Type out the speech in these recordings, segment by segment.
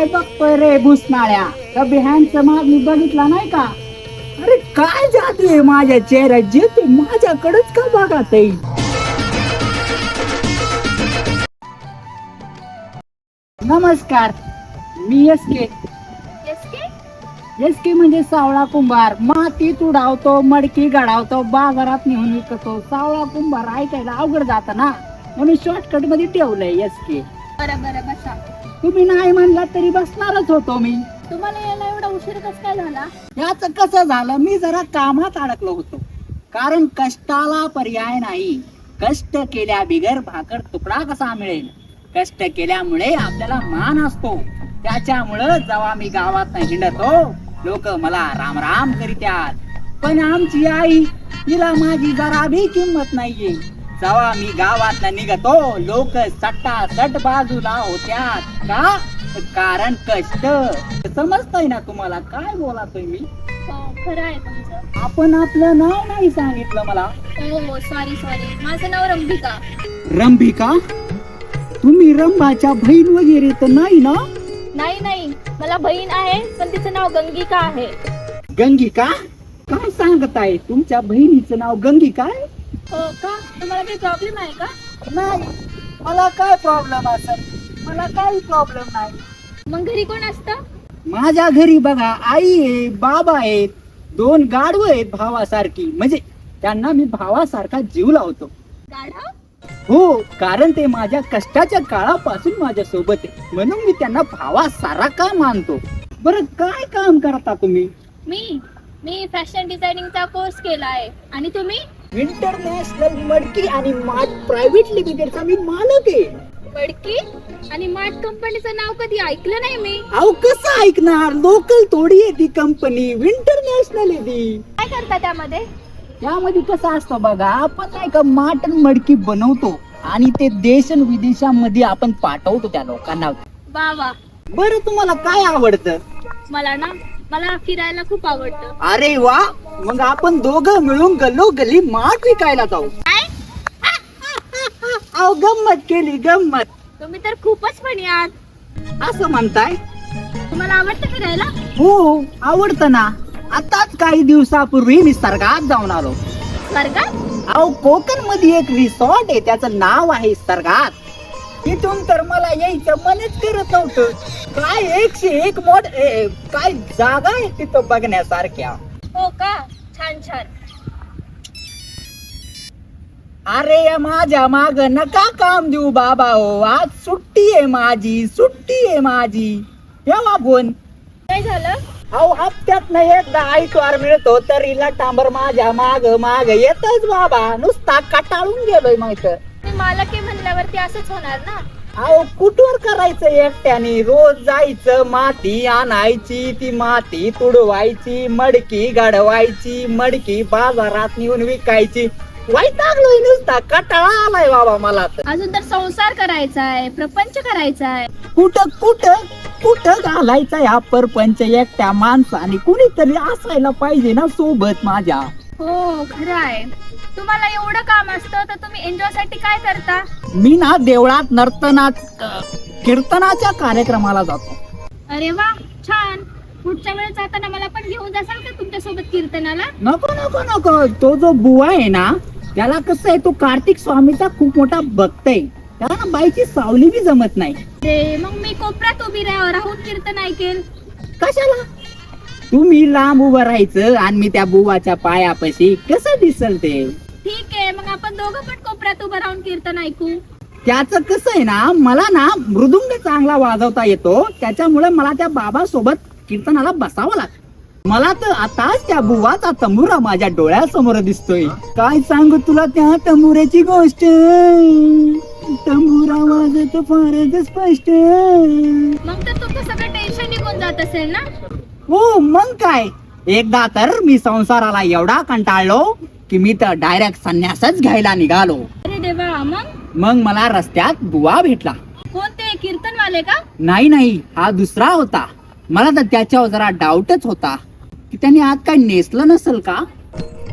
काय बघतोय रे भुसनाळ्या त्या बिहानचं माग मी बघितला नाही का? अरे काय आहे माझ्या चेहऱ्यात? जे ते माझ्याकडेच का बघत नमस्कार. मी एस के एस के म्हणजे सावळा कुंभार. मातीत उडावतो मडकी गडावतो बाजारात नेऊन विकतो. सावळा कुंभार ऐकायला अवघड जात ना? म्हणून शॉर्टकटमध्ये ठेवलंय एस के बरं बरं. तुम्ही नाही म्हणला तरी बसणारच होतो मी. तुम्हाला यायला एवढा उशीर कस काय झाला? याच कसं झालं मी जरा कामात अडकलो होतो. कारण कष्टाला पर्याय नाही. कष्ट केल्या बिगर भाकर तुकडा कसा मिळेल? कष्ट केल्यामुळे आपल्याला मान असतो. त्याच्यामुळं जेव्हा मी गावात हिंडतो लोक मला राम राम करीत्यात. पण आमची आई तिला माझी जरा बी किंमत नाहीये. जेव्हा मी गावात निघतो. लोक सट्टा सट बाजूला होत्यात. का? कारण कष्ट. समजतंय ना तुम्हाला? काय बोलातोय मी? हो खरं आहे तुमचं. आपण आपलं नाव नाही सांगितलं मला. हो हो सॉरी सॉरी माझं नाव रंभिका. रंभिका? तुम्ही रंभाच्या बहीण वगैरे तर नाही ना? नाही नाही. मला बहीण आहे पण तिचं नाव गंगिका आहे. गंगिका? काय सांगताय? तुमच्या बहिणीचं नाव गंगिका आहे? हो का? तुम्हाला काही प्रॉब्लेम आहे का? नाही. मला काय प्रॉब्लेम असेल? मला काही प्रॉब्लेम नाही. मग घरी कोण असतं? माझ्या घरी बघा आई आहे बाबा आहेत दोन गाढव आहेत भावासारखी. म्हणजे त्यांना मी भावासारखा जीव लावतो. गाढव? हो कारण ते माझ्या कष्टाच्या काळापासून माझ्या सोबत आहे. म्हणून मी त्यांना भावा सारा का मानतो. बरं काय काम करता तुम्ही? मी? मी फॅशन डिझायनिंगचा कोर्स केला आहे. आणि तुम्ही? इंटरनॅशनल मडकी आणि मार्ट प्रायव्हेट लिमिटेडचा मी मालक आहे. बडकी आणि मार्ट कंपनीचं नाव कधी ऐकलं नाही मी? अहो कसं ऐकणार? लोकल थोडी आहे ती कंपनी इंटरनॅशनल आहे ती. काय करता त्यामध्ये? त्यामध्ये कसं असतं बघा आपण नाही का माटन मडकी बनवतो आणि ते देश आणि विदेशामध्ये आपण पाठवतो त्या लोकांना. वा वा. बरं तुम्हाला काय आवडतं? मला ना मला फिरायला खूप आवडतं. अरे वा मग आपण दोघं मिळून गल्लो गल्ली माठ विकायला जाऊ. काय? अहो गंमत केली गंमत. तुम्ही तर खूपच फणी आहात असं म्हणताय? तुम्हाला आवडतं फिरायला? हो आवडतं ना. आताच काही दिवसापूर्वी मी सरगात जाऊन आलो. स्वर्गात? अहो कोकणमध्ये एक रिसॉर्ट आहे त्याचं नाव आहे सरगात तिथून तर मला यायचं मनच करत नव्हतं. काय एकशे एक मोठ ए, काय जागा आहे तिथं बघण्यासारख्या? हो का? छान छान. अरे या माझ्या माग नका काम देऊ बाबा हो. आज सुट्टी आहे माझी सुट्टी आहे माझी. तेव्हा फोन. काय झालं? अहो हप्त्यात नाही एकदा आयतवार मिळतो तर हिला टांबर माझ्या माग माग येतच बाबा. नुसता कटाळून गेलोय माहीत. मालक आहे म्हणल्यावरती असंच होणार ना? अहो कुठवर करायचं एकट्याने? रोज जायचं माती आणायची ती माती तुडवायची मडकी गाडवायची मडकी बाजारात नेऊन विकायची. वैतागलोय नुसता. कटाळा आलाय बाबा मला तर. अजून तर संसार करायचा आहे प्रपंच करायचा आहे कुठं कुठं कुठं घालायचा हा परपंच एकट्या माणसाने? कुणीतरी असायला पाहिजे ना सोबत माझ्या. हो खरं आहे तुम्हाला एवढं काम असतं तर तुम्ही एन्जॉयसाठी काय करता? मी ना देवळात नर्तनात अ, कीर्तनाच्या कार्यक्रमाला जातो. अरे वा छान. पुढच्या वेळेस जाताना मला पण घेऊन जासाल का तुमच्यासोबत कीर्तनाला? नको नको नको. तो जो बुवा आहे ना त्याला कसं आहे तो कार्तिक स्वामीचा खूप मोठा भक्त आहे. त्याला ना बाईची सावली बी जमत नाही. मग मी कोपऱ्यात उभी राह- राहून कीर्तन ऐकेल कशाला? तुम्ही लांब उभं राहायचं आणि मी त्या बुवाच्या पायापाशी कसं दिसल ते? ठीक आहे मग आपण दोघं पण कोपऱ्यात उभं राहून कीर्तन ऐकू. त्याच कसं आहे ना मला ना मृदुंग चांगला वाजवता येतो त्याच्यामुळे मला त्या बाबा सोबत कीर्तनाला बसावं लागतं. मला तर आताच त्या बुवाचा तंबुरा माझ्या डोळ्यासमोर दिसतोय. काय सांगू तुला त्या तंबुऱ्याची गोष्ट? तंबुरा वाजत फारच स्पष्ट. मग तर तुमचं सगळं टेन्शन निघून जात असेल ना? हो मग काय? एकदा तर मी संसाराला एवढा कंटाळलो की मी तर डायरेक्ट संन्यासच घ्यायला निघालो. अरे देवा मग? मग मला रस्त्यात बुवा भेटला. कोणते? कीर्तनवाले का? नाही नाही हा दुसरा होता. मला तर त्याच्यावर जरा डाऊटच होता. की त्याने आज काय नेसलं नसल का?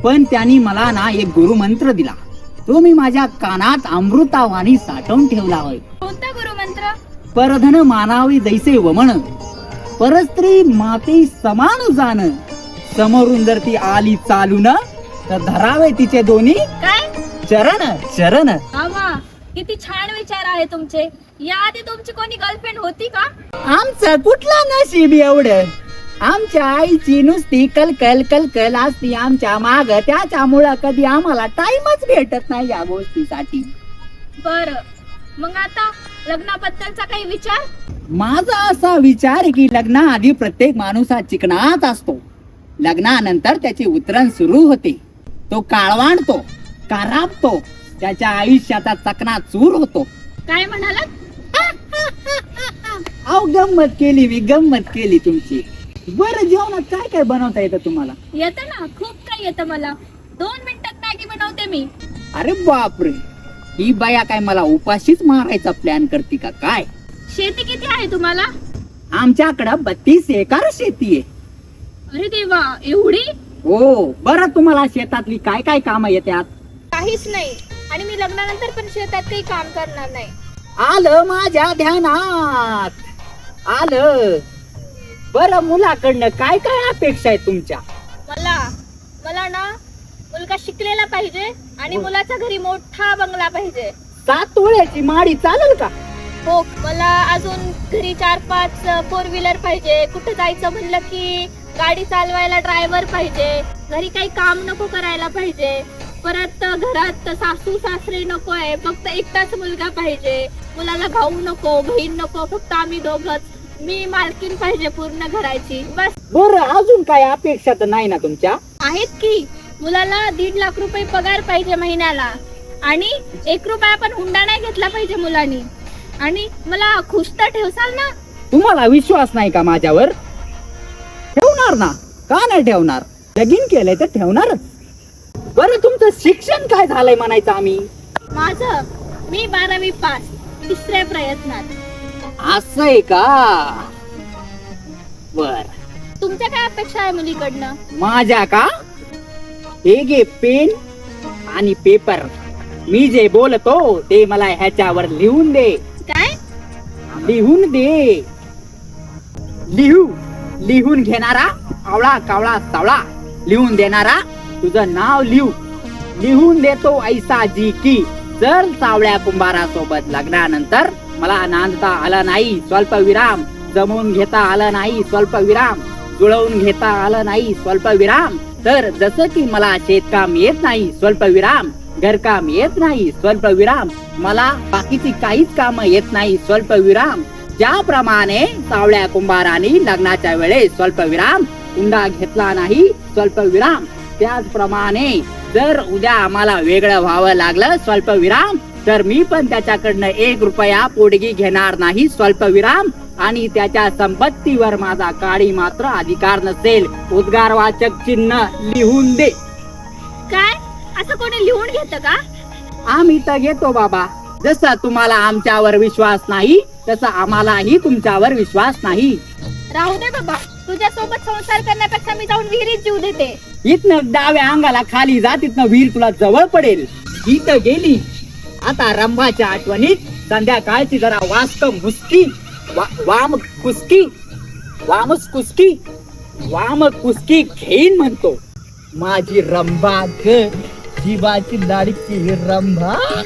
पण त्यांनी मला ना एक गुरुमंत्र दिला. तो मी माझ्या कानात अमृतावाणी साठवून ठेवला होय. कोणता गुरुमंत्र? परधन मानावी जैसे वमन. परस्त्री माती समान जाण. समोरून जर ती आली चालून तर धरावे तिचे दोन्ही. काय? चरण चरण. किती छान विचार आहे तुमचे. याआधी तुमची कोणी गर्लफ्रेंड होती का? आमचं कुठलं नशीब एवढं? आमच्या आईची नुसती कलकल कलकल असती आमच्या माग. त्याच्यामुळं कधी आम्हाला टाइमच भेटत नाही या गोष्टीसाठी. बर. मग आता लग्नाबद्दलचा काही विचार? माझा असा विचार आहे की लग्नाआधी प्रत्येक माणूस हा चिकनाच असतो. लग्नानंतर त्याची उतरण सुरू होते. तो काळवाणतो कारापतो त्याच्या आयुष्याचा चकना चूर होतो. काय म्हणालात? अहो गंमत केली मी गंमत केली तुमची. बरं जेवणात काय काय बनवता येतं तुम्हाला? येतं ना खूप काही येतं मला. दोन मिनिटात मॅगी बनवते मी. अरे बापरे! ही बाया काय मला उपाशीच मारायचा प्लॅन करते का काय? शेती किती आहे तुम्हाला? आमच्याकडं बत्तीस एकर शेती आहे. अरे देवा एवढी? हो बरं तुम्हाला शेतातली काय काय कामं येतात? काहीच नाही. आणि मी लग्नानंतर पण शेतात काही काम करणार नाही. आलं माझ्या ध्यानात. आलं. बरं मुलाकडनं काय काय अपेक्षा आहे तुमच्या? मला मला ना मुलगा शिकलेला पाहिजे. आणि. मुलाच्या घरी मोठा बंगला पाहिजे. सात तोळ्याची माडी चालेल का? हो मला अजून घरी चार पाच फोर व्हीलर पाहिजे. कुठे जायचं म्हणलं की गाडी चालवायला ड्रायव्हर पाहिजे. घरी काही काम नको करायला पाहिजे. परत घरात सासू सासरे नको आहे. फक्त एकटाच मुलगा पाहिजे. मुलाला भाऊ नको बहीण नको. फक्त आम्ही दोघच. मी मालकीन पाहिजे पूर्ण घराची. बस. बरं अजून काय अपेक्षा तर नाही ना तुमच्या? आहेत की. मुलाला दीड लाख रुपये पगार पाहिजे महिन्याला. आणि एक रुपया पण हुंडा नाही घेतला पाहिजे मुलांनी. आणि मला खुश तर ठेवसाल ना? तुम्हाला विश्वास नाही का माझ्यावर? ठेवणार ना? का नाही ठेवणार? लगीन केलंय तर ठेवणारच बरं तुमचं शिक्षण काय झालंय म्हणायचं आम्ही? माझं मी बारावी पास तिसऱ्या प्रयत्नात. असं आहे का? बर. तुमच्या काय अपेक्षा आहे मुलीकडनं? माझ्या का? हे घे पेन आणि पेपर. मी जे बोलतो ते मला ह्याच्यावर लिहून दे. काय? लिहून दे. लिहू. लिहून घेणारा आवळा कावळा सावळा लिहून देणारा तुझं नाव लिहू. लिहून देतो ऐसा जी की. जर सावळ्या कुंभारासोबत लग्नानंतर मला नांदता आला नाही स्वल्प विराम. जमवून घेता आला नाही स्वल्प विराम. जुळवून घेता आलं नाही स्वल्प विराम. तर जसं की मला शेतकाम येत नाही स्वल्प विराम. घरकाम येत नाही स्वल्प विराम. मला बाकीची काहीच काम येत नाही स्वल्प विराम. ज्याप्रमाणे सावळ्या कुंभाराने लग्नाच्या वेळेस स्वल्प विराम हुंडा घेतला नाही स्वल्प विराम. त्याचप्रमाणे जर उद्या आम्हाला वेगळं व्हावं लागलं स्वल्प विराम तर मी पण त्याच्याकडनं एक रुपया पोटगी घेणार नाही स्वल्प विराम आणि त्याच्या संपत्तीवर माझा काळी मात्र अधिकार नसेल. उद्गारवाचक चिन्ह लिहून दे. काय? असं कोणी लिहून घेतं का? आम्ही तर घेतो बाबा. जसा तुम्हाला आमच्यावर विश्वास नाही तसा आम्हालाही तुमच्यावर विश्वास नाही. राहू दे बाबा. तुझ्या सोबत संसार करण्यापेक्षा मी जाऊन विहिरीत जीव देते. इथनं डाव्या अंगाला खाली जा तिथनं विहीर तुला जवळ पडेल. इथं गेली. आता रंभाच्या आठवणीत संध्याकाळची जरा वास्त मुस्की वा- वाम कुस्की वामस कुस्की वाम कुस्की घेईन म्हणतो. माझी रंभा ग जीवाची लाडकी रंभा.